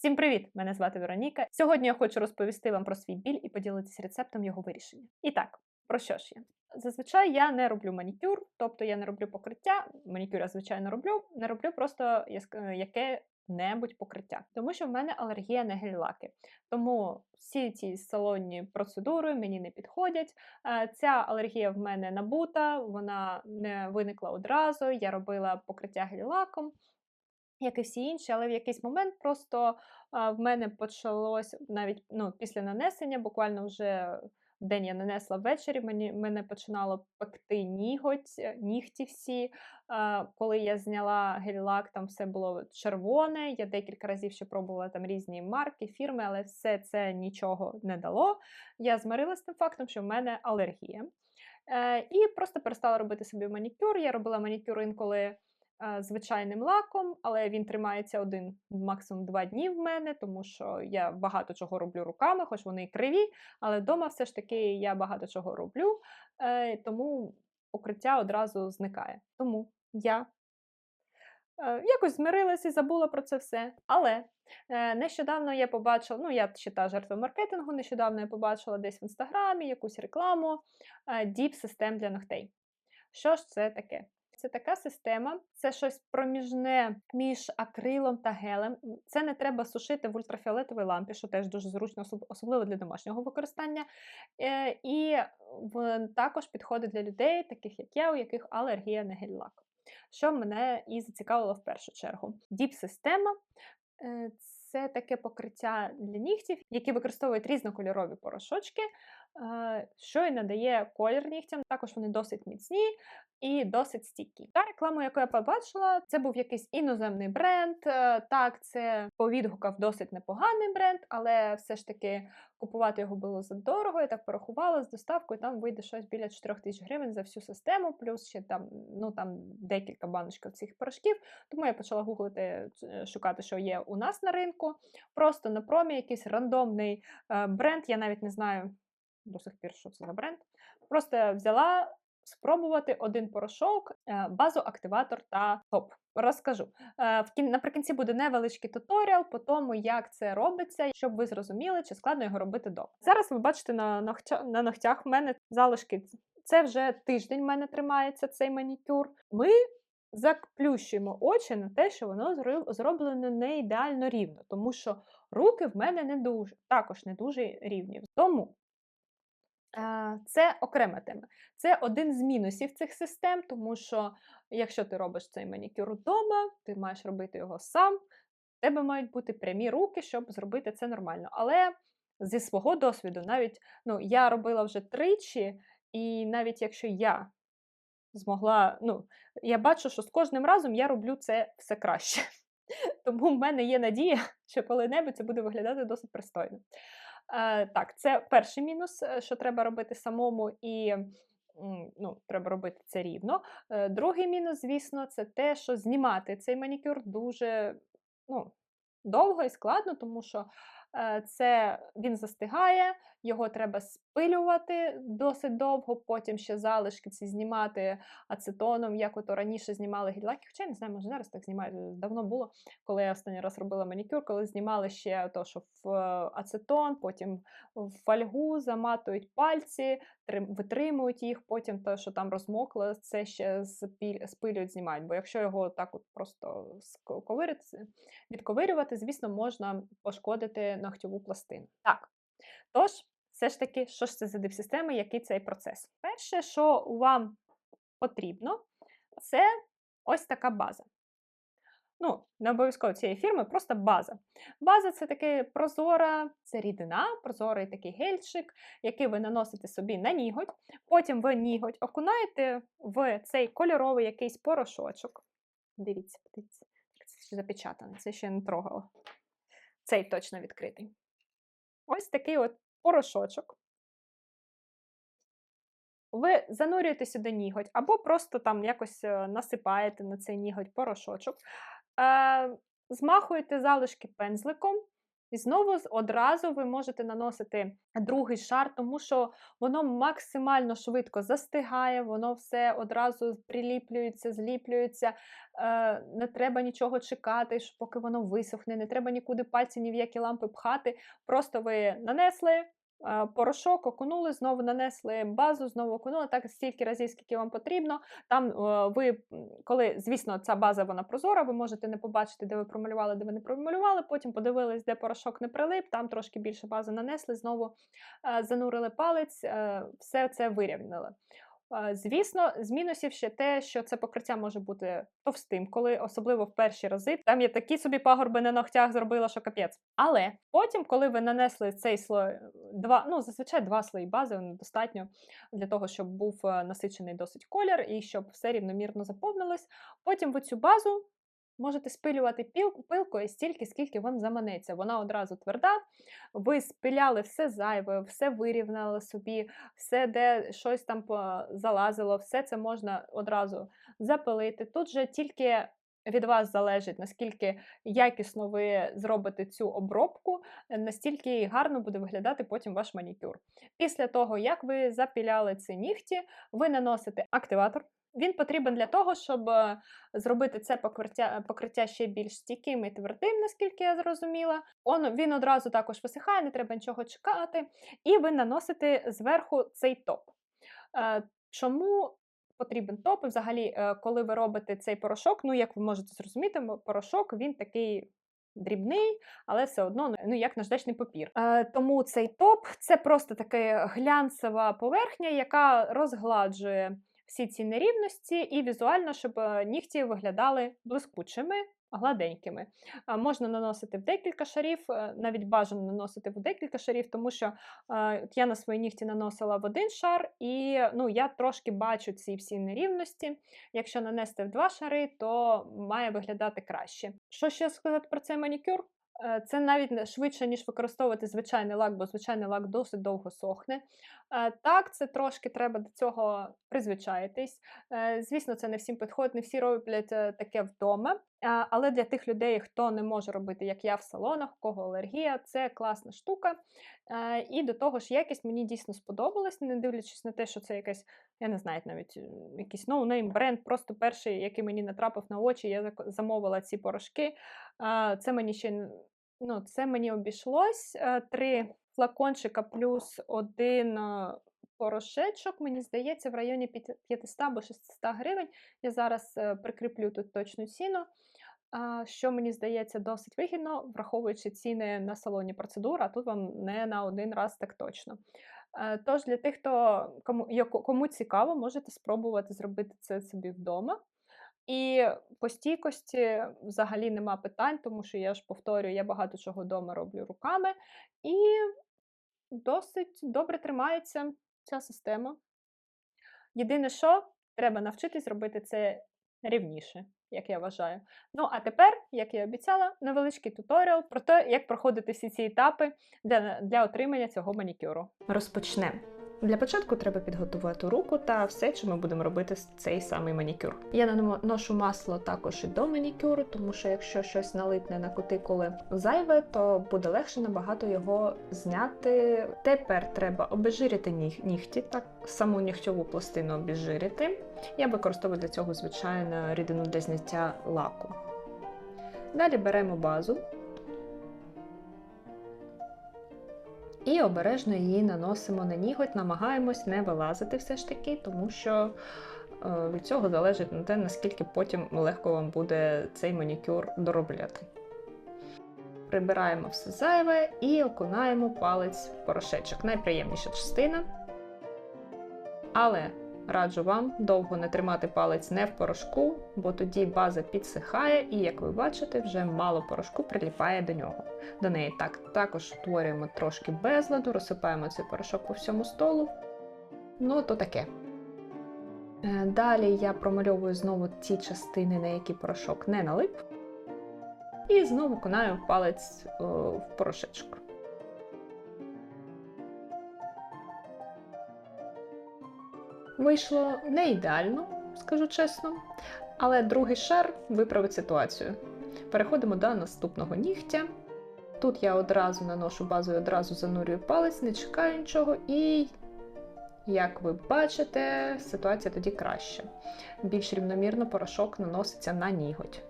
Всім привіт! Мене звати Вероніка. Сьогодні я хочу розповісти вам про свій біль і поділитися рецептом його вирішення. І так, про що ж я? Зазвичай я не роблю манікюр, тобто я не роблю покриття. Манікюр я звичайно роблю, не роблю просто яке-небудь покриття, тому що в мене алергія на гель-лаки. Тому всі ці салонні процедури мені не підходять. Е, Ця алергія в мене набута, вона не виникла одразу. Я робила покриття гель-лаком як і всі інші, але в якийсь момент просто а, в мене почалось навіть ну, після нанесення, буквально вже в день я нанесла ввечері, мені мене починало пекти ніготь, е, нігті всі. А, коли я зняла гель-лак, там все було червоне. Я декілька разів ще пробувала там різні марки, фірми, але все це нічого не дало. Я змирилася з тим фактом, що в мене алергія. Е, і просто перестала робити собі манікюр. Я робила манікюр інколи звичайним лаком, але він тримається один, максимум два дні в мене, тому що я багато чого роблю руками, хоч вони і криві, але вдома все ж таки я багато чого роблю, е, тому покриття одразу зникає. Тому я е, якось змирилася і забула про це все. Але е, нещодавно я побачила, ну я ще та жертва маркетингу, нещодавно я побачила десь в інстаграмі якусь рекламу е, діп систем для ногтей. Що ж це таке? Це така система, це щось проміжне між акрилом та гелем. Це не треба сушити в ультрафіолетовій лампі, що теж дуже зручно, особливо для домашнього використання. Е, І також підходить для людей, таких як я, у яких алергія на гель-лак. Що мене і зацікавило в першу чергу. Діп-система е, це таке покриття для нігтів, які використовують різнокольорові порошочки, що і надає колір нігтям. Також вони досить міцні і досить стійкі. Та реклама, яку я побачила, це був якийсь іноземний бренд. е, Так, це повідгукав досить непоганий бренд, але все ж таки купувати його було задорого. Я так порахувала з доставкою. Там вийде щось біля 4 тисяч гривень за всю систему, плюс ще там ну там декілька баночок цих порошків. Тому я почала гуглити, е, шукати, що є у нас на ринку. Просто на промі якийсь рандомний е, бренд. Я навіть не знаю до сих пір, що це за бренд. Просто взяла спробувати один порошок, е, базоактиватор та топ. Розкажу. Е. Наприкінці буде невеличкий туторіал по тому, як це робиться, щоб ви зрозуміли, чи складно його робити вдома. Зараз ви бачите на, ногтя... на ногтях в мене залишки. Це вже тиждень в мене тримається цей манікюр. Ми заплющуємо очі на те, що воно зро- зроблено не ідеально рівно, тому що руки в мене не дуже, також не дуже рівні. Тому Це окрема тема. Це один з мінусів цих систем, тому що якщо ти робиш цей манікюр вдома, ти маєш робити його сам, в тебе мають бути прямі руки, щоб зробити це нормально. Але зі свого досвіду, навіть ну, я робила вже тричі, і навіть якщо я змогла, ну, я бачу, що з кожним разом я роблю це все краще. Тому в мене є надія, що коли-небудь це буде виглядати досить пристойно. Е, так, це перший мінус, е, що треба робити самому, і ну, треба робити це рівно. Е, другий мінус, звісно, це те, що знімати цей манікюр дуже ну, довго і складно, тому що це він застигає, його треба спилювати досить довго, потім ще залишки ці знімати ацетоном, як ото раніше знімали гель-лаки. Хоча я не знаю, може зараз так знімають. Давно було, коли я останній раз робила манікюр, коли знімали ще то, що в е, ацетон, потім в фольгу заматують пальці, витримують їх, потім те, що там розмокло, це ще спилюють, знімають. Бо якщо його так от просто відковирювати, звісно, можна пошкодити ногтєву пластину. Так. Тож, все ж таки, що ж це за дипсистема, який цей процес? Перше, що вам потрібно, це ось така база. Ну, не обов'язково цієї фірми, просто база. База це таке прозора, це рідина, прозорий такий гельчик, який ви наносите собі на ніготь. Потім ви ніготь окунаєте в цей кольоровий якийсь порошочок. Дивіться, дивіться, це ще запечатане, це ще не трогало. Цей точно відкритий. Ось такий от порошочок. Ви занурюєте сюди ніготь, або просто там якось е, насипаєте на цей ніготь порошочок, е, змахуєте залишки пензликом І знову одразу ви можете наносити другий шар, тому що воно максимально швидко застигає, воно все одразу приліплюється, зліплюється. Е, не треба нічого чекати, поки воно висохне, не треба нікуди пальці ні в які лампи пхати. Просто ви нанесли. Порошок окунули, знову нанесли базу, знову окунули так стільки разів, скільки вам потрібно. Там е, ви, коли, звісно, ця база вона прозора, ви можете не побачити, де ви промалювали, де ви не промалювали. Потім подивились, де порошок не прилип, там трошки більше бази нанесли, знову е, занурили палець, е, все це вирівняли. Звісно, з мінусів ще те, що це покриття може бути товстим, коли особливо в перші рази. Там є такі собі пагорби на ногтях зробила, що капець. Але потім, коли ви нанесли цей слой, два, ну зазвичай два слої бази достатньо для того, щоб був е, насичений досить колір і щоб все рівномірно заповнилось. Потім ви цю базу можете спилювати пилкою стільки, скільки вам заманеться. Вона одразу тверда. Ви спиляли все зайве, все вирівняли собі, все, де щось там залазило, все це можна одразу запилити. Тут же тільки від вас залежить, наскільки якісно ви зробите цю обробку, настільки гарно буде виглядати потім ваш манікюр. Після того, як ви запіляли ці нігті, ви наносите активатор. Він потрібен для того, щоб е, зробити це покриття, покриття ще більш стійким і твердим, наскільки я зрозуміла. Он, він одразу також висихає, не треба нічого чекати. І ви наносите зверху цей топ. Е, Чому потрібен топ? Взагалі, е, коли ви робите цей порошок, ну як ви можете зрозуміти, порошок він такий. Дрібний, але все одно ну як наждачний папір. Е, тому цей топ це просто така глянцева поверхня, яка розгладжує всі ці нерівності, і візуально, щоб е, нігті виглядали блискучими, гладенькими. Можна наносити в декілька шарів, е, навіть бажано наносити в декілька шарів, тому що е, я на свої нігті наносила в один шар, і ну, я трошки бачу ці всі нерівності. Якщо нанести в два шари, то має виглядати краще. Що ще сказати про цей манікюр? Е, Це навіть швидше, ніж використовувати звичайний лак, бо звичайний лак досить довго сохне. Е, Так, це трошки треба до цього призвичаїтись. Е, Звісно, це не всім підходить, не всі роблять таке вдома. Але для тих людей, хто не може робити, як я в салонах, у кого алергія, це класна штука. І до того ж, якість мені дійсно сподобалась, не дивлячись на те, що це якась, я не знаю, навіть якийсь ноунейм бренд, просто перший, який мені натрапив на очі, я замовила ці порошки. Це мені ще ну, це мені обійшлось. е, Три флакончика плюс один е, порошечок, мені здається, в районі 500 або 600 гривень. Я зараз е, прикріплю тут точну ціну. Що мені здається досить вигідно, враховуючи ціни на салоні процедур, а тут вам не на один раз так точно. Тож для тих, хто кому, кому цікаво, можете спробувати зробити це собі вдома. І по стійкості взагалі нема питань, тому що я ж повторюю, я багато чого вдома роблю руками, і досить добре тримається ця система. Єдине, що треба навчитись робити це рівніше, як я вважаю. Ну, а тепер, як я обіцяла, невеличкий туторіал про те, як проходити всі ці етапи для, для отримання цього манікюру. Розпочнемо. Для початку треба підготувати руку та все, що ми будемо робити з цей самий манікюр. Я наношу масло також і до манікюру, тому що якщо щось налипне на кутикули зайве, то буде легше набагато його зняти. Тепер треба обезжирити ніг- нігті, так саму нігтьову пластину обезжирити. Я використовую для цього звичайно рідину для зняття лаку. Далі беремо базу і обережно її наносимо на ніготь, намагаємось не вилазити все ж таки, тому що е, від цього залежить на те, наскільки потім легко вам буде цей манікюр доробляти. Прибираємо все зайве і окунаємо палець в порошечок. Найприємніша частина. Але раджу вам довго не тримати палець не в порошку, бо тоді база підсихає, і, як ви бачите, вже мало порошку приліпає до нього. До неї так також створюємо трошки безладу, розсипаємо цей порошок по всьому столу. Ну, то таке. Е, Далі я промальовую знову ті частини, на які порошок не налип. І знову конаю палець е, в порошечок. Вийшло не ідеально, скажу чесно, але другий шар виправить ситуацію. Переходимо до наступного нігтя. Тут я одразу наношу базу і одразу занурюю палець, не чекаю нічого, і, як ви бачите, ситуація тоді краща. Більш рівномірно порошок наноситься на ніготь.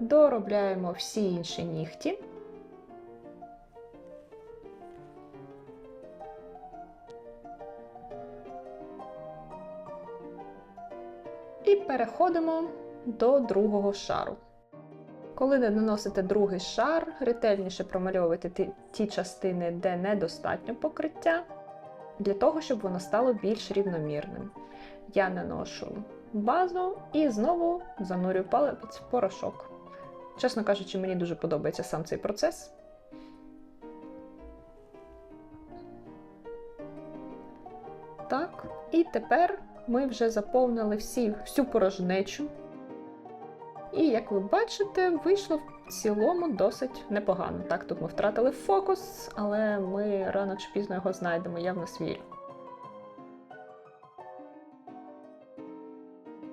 Доробляємо всі інші нігті. Переходимо до другого шару. Коли не наносите другий шар, ретельніше промальовуйте ті, частини, де недостатньо покриття, для того, щоб воно стало більш рівномірним. Я наношу базу і знову занурюю палець в порошок. Чесно кажучи, мені дуже подобається сам цей процес. Так, і тепер ми вже заповнили всі, всю порожнечу. І, як ви бачите, вийшло в цілому досить непогано. Так, тут ми втратили фокус, але ми рано чи пізно його знайдемо, я в нас вірю.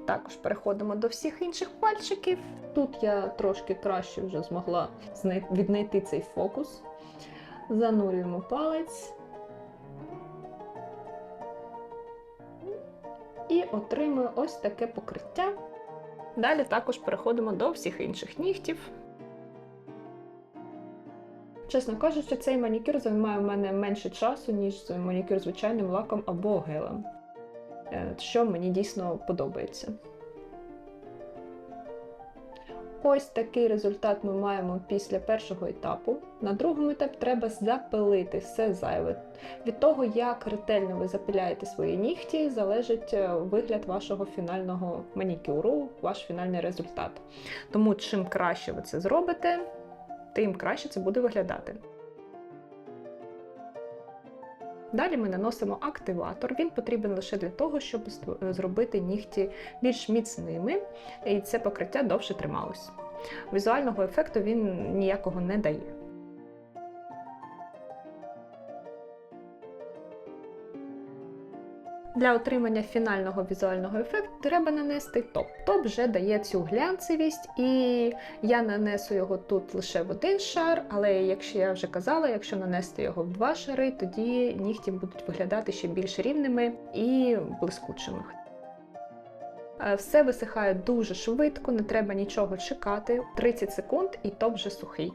Також переходимо до всіх інших пальчиків. Тут я трошки краще вже змогла віднайти цей фокус. Занурюємо палець. Отримую ось таке покриття. Далі також переходимо до всіх інших нігтів. Чесно кажучи, цей манікюр займає в мене менше часу, ніж манікюр звичайним лаком або гелем, Е, що мені дійсно подобається. Ось такий результат ми маємо після першого етапу. На другому етапі треба запилити все зайве. Від того, як ретельно ви запиляєте свої нігті, залежить е, вигляд вашого фінального манікюру, ваш фінальний результат. Тому чим краще ви це зробите, тим краще це буде виглядати. Далі ми наносимо активатор. Він потрібен лише для того, щоб ст- зробити нігті більш міцними, і це покриття довше трималось. Візуального ефекту він ніякого не дає. Для отримання фінального візуального ефекту треба нанести топ. Топ вже дає цю глянцевість, і я нанесу його тут лише в один шар, але якщо я вже казала, якщо нанести його в два шари, тоді нігті будуть виглядати ще більш рівними і блискучими. Е, Все висихає дуже швидко, не треба нічого чекати. 30 секунд і топ вже сухий.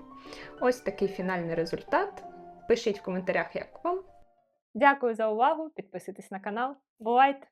Ось такий фінальний результат. Пишіть в коментарях, як вам. Дякую за увагу. Підписуйтесь на канал. Бувайте!